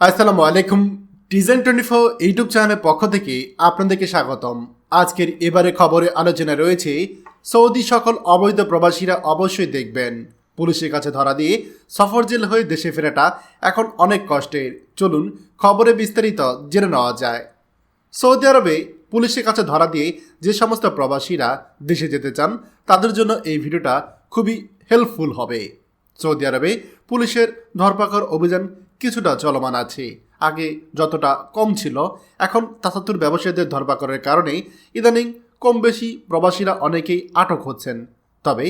আসসালামু আলাইকুম। টিজেন twenty four YouTube চ্যানেলের পক্ষ থেকে আপনাদেরকে স্বাগতম। আজকের এবারে খবরে আলোচনা রয়েছে, সৌদি সকল অবৈধ প্রবাসীরা অবশ্যই দেখবেন। পুলিশের কাছে ধরা দিয়ে সফর জেল হয়ে দেশে ফেরাটা এখন অনেক কষ্টের। চলুন খবরে বিস্তারিত জেনে নেওয়া যায়। সৌদি আরবে পুলিশের কাছে ধরা দিয়ে যে সমস্ত প্রবাসীরা দেশে যেতে চান, তাদের জন্য এই ভিডিওটা খুবই হেল্পফুল হবে। সৌদি আরবে পুলিশের ধরপাকড় অভিযান কিছুটা চলমান আছে। আগে যতটা কম ছিল, এখন তাসাত্তর ব্যবসায়ীদের ধরপাকড়ের কারণে ইদানিং কম বেশি প্রবাসীরা অনেকেই আটক হচ্ছেন। তবে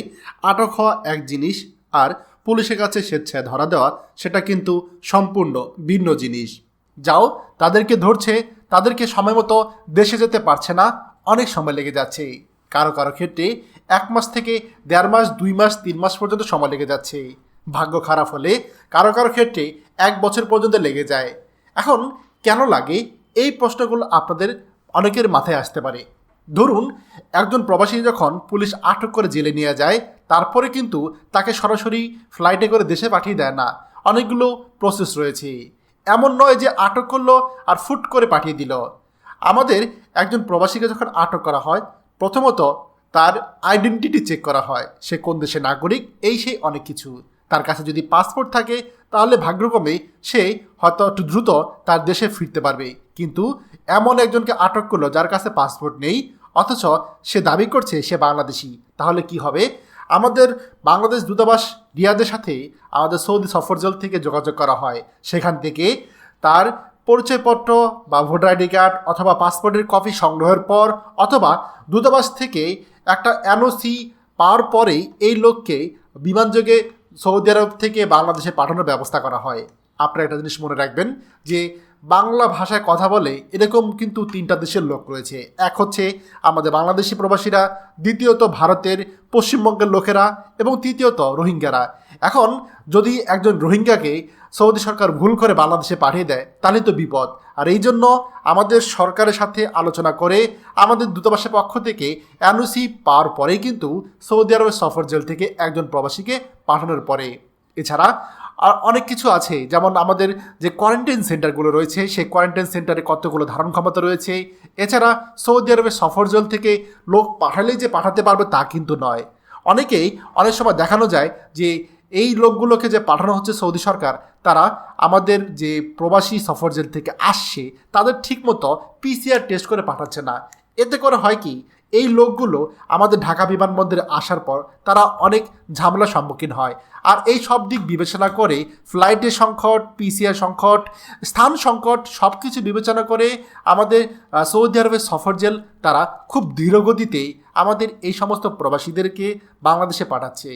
আটক হওয়া এক জিনিস আর পুলিশের কাছে স্বেচ্ছায় ধরা দেওয়া, সেটা কিন্তু সম্পূর্ণ ভিন্ন জিনিস। যাও, তাদেরকে ধরছে, তাদেরকে সময় মতো দেশে যেতে পারছে না, অনেক সময় লেগে যাচ্ছে। কারও কারও ক্ষেত্রে এক মাস থেকে দেড় মাস, দুই মাস, তিন মাস পর্যন্ত সময় লেগে যাচ্ছে। ভাগ্য খারাপ হলে কারও কারও ক্ষেত্রে এক বছর পর্যন্ত লেগে যায়। এখন কেন লাগে? এই প্রশ্নগুলো আপনাদের অনেকের মাথায় আসতে পারে। ধরুন, একজন প্রবাসী যখন পুলিশ আটক করে জেলে নিয়ে যায়, তারপরে কিন্তু তাকে সরাসরি ফ্লাইটে করে দেশে পাঠিয়ে দেয় না। অনেকগুলো প্রসেস রয়েছে। এমন নয় যে আটক করল আর ফুট করে পাঠিয়ে দিল। আমাদের একজন প্রবাসীকে যখন আটক করা হয়, প্রথমত তার আইডেন্টিটি চেক করা হয়। সে কোন দেশের নাগরিক? এই সেই অনেক কিছু। তার কাছে যদি পাসপোর্ট থাকে, তাহলে ভাগ্যক্রমে সে হয়তো একটু দ্রুত তার দেশে ফিরতে পারবে। কিন্তু এমন একজনকে আটক করল যার কাছে পাসপোর্ট নেই, অথচ সে দাবি করছে সে বাংলাদেশি। তাহলে কি হবে? আমাদের বাংলাদেশ দূতাবাস রিয়াদের সাথে আমাদের সৌদি সফরজল থেকে যোগাযোগ করা হয়। সেখান থেকে তার পরিচয়পত্র বা ভোটার আইডি কার্ড অথবা পাসপোর্টের কপি সংগ্রহের পর অথবা দূতাবাস থেকে একটা এনওসি পাওয়ার পরেই এই লোককে বিমানযোগে সৌদি আরব থেকে বাংলাদেশে পাঠানোর ব্যবস্থা করা হয়। আপনারা একটা জিনিস মনে রাখবেন যে বাংলা ভাষায় কথা বলে এরকম কিন্তু তিনটা দেশের লোক রয়েছে। এক হচ্ছে আমাদের বাংলাদেশি প্রবাসীরা, দ্বিতীয়ত ভারতের পশ্চিমবঙ্গের লোকেরা, এবং তৃতীয়ত রোহিঙ্গারা। এখন যদি একজন রোহিঙ্গাকে সৌদি সরকার ভুল করে বাংলাদেশে পাঠিয়ে দেয়, তাহলে তো বিপদ। আর এই জন্য আমাদের সরকারের সাথে আলোচনা করে আমাদের দূতাবাসের পক্ষ থেকে এনওসি পাওয়ার পরেই কিন্তু সৌদি আরবের সফর জেল থেকে একজন প্রবাসীকে পাঠানোর পরে। এছাড়া আর অনেক কিছু আছে। যেমন আমাদের যে কোয়ারেন্টাইন সেন্টারগুলো রয়েছে, সেই কোয়ারেন্টাইন সেন্টারে কতগুলো ধারণ ক্ষমতা রয়েছে। এছাড়া সৌদি আরবের সফরজল থেকে লোক পাঠালেই যে পাঠাতে পারবে তা কিন্তু নয়। অনেকেই অনেক সময় দেখানো যায় যে এই লোকগুলোকে যে পাঠানো হচ্ছে সৌদি সরকার, তারা আমাদের যে প্রবাসী সফরজেল থেকে আসছে, তাদের ঠিকমতো পিসিআর টেস্ট করে পাঠাচ্ছে না। এতে করে হয় কি এই লোকগুলো আমাদের ঢাকা বিমানবন্দরে আসার পর তারা অনেক ঝামেলার সম্মুখীন হয়। আর এই সব দিক বিবেচনা করে ফ্লাইটের সংকট পিসিআর সংকট, স্থান সংকট সব কিছু বিবেচনা করে আমাদের সৌদি আরবের সফর জেল তারা খুব ধীরগতিতে আমাদের এই সমস্ত প্রবাসীদেরকে বাংলাদেশে পাঠাচ্ছে।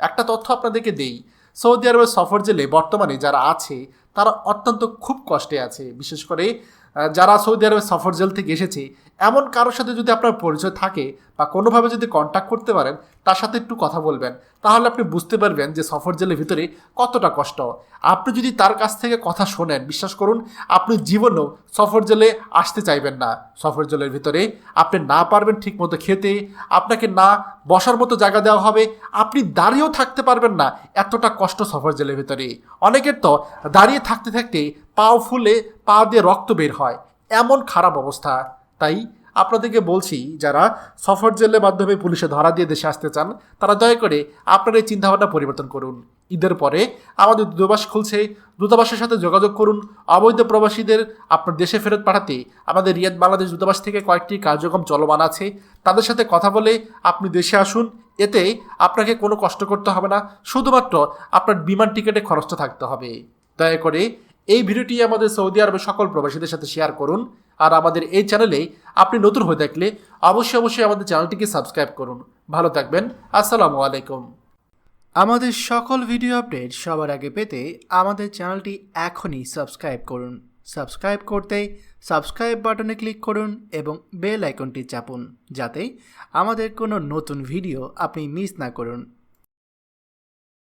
একটা তথ্য আপনাদেরকে দেই, সৌদি আরবের সফর জেলে বর্তমানে যারা আছে তারা অত্যন্ত খুব কষ্টে আছে। বিশেষ করে যারা সৌদি আরবের সফর জেল থেকে এসেছে, এমন কারোর সাথে যদি আপনার পরিচয় থাকে বা কোনোভাবে যদি কন্ট্যাক্ট করতে পারেন, তার সাথে একটু কথা বলবেন। তাহলে আপনি বুঝতে পারবেন যে সফর জেলের ভিতরে কতটা কষ্ট। আপনি যদি তার কাছ থেকে কথা শোনেন, বিশ্বাস করুন, আপনি জীবনেও সফর জেলে আসতে চাইবেন না। সফর জেলের ভিতরে আপনি না পারবেন ঠিক মতো খেতে, আপনাকে না বসার মতো জায়গা দেওয়া হবে, আপনি দাঁড়িয়েও থাকতে পারবেন না এতটা কষ্ট সফর জেলের ভিতরে। অনেকের তো দাঁড়িয়ে থাকতে থাকতে পাও ফুলে পা দিয়ে রক্ত বের হয়। এমন খারাপ অবস্থা। তাই আপনাদেরকে বলছি, যারা সফর জেলের মাধ্যমে পুলিশে ধরা দিয়ে দেশে আসতে চান, তারা দয়া করে আপনার এই চিন্তাভাবনা পরিবর্তন করুন। ঈদের পরে আমাদের দূতাবাস খুলছে। দূতাবাসের সাথে যোগাযোগ করুন। অবৈধ প্রবাসীদের আপনার দেশে ফেরত পাঠাতে আমাদের রিয়াদ বাংলাদেশ দূতাবাস থেকে কয়েকটি কার্যক্রম চলমান আছে। তাদের সাথে কথা বলে আপনি দেশে আসুন। এতে আপনাকে কোনো কষ্ট করতে হবে না। শুধুমাত্র আপনার বিমান টিকিটে খরচটা থাকতে হবে। দয়া করে এই ভিডিওটি আমাদের সৌদি আরবের সকল প্রবাসীদের সাথে শেয়ার করুন। আর আমাদের এই চ্যানেলে আপনি নতুন হয়ে থাকলে অবশ্যই অবশ্যই আমাদের চ্যানেলটিকে সাবস্ক্রাইব করুন। ভালো থাকবেন। আসসালামু আলাইকুম। আমাদের সকল ভিডিও আপডেট সবার আগে পেতে আমাদের চ্যানেলটি এখনই সাবস্ক্রাইব করুন। সাবস্ক্রাইব করতে সাবস্ক্রাইব বাটনে ক্লিক করুন এবং বেল আইকনটি চাপুন, যাতে আমাদের কোনো নতুন ভিডিও আপনি মিস না করুন।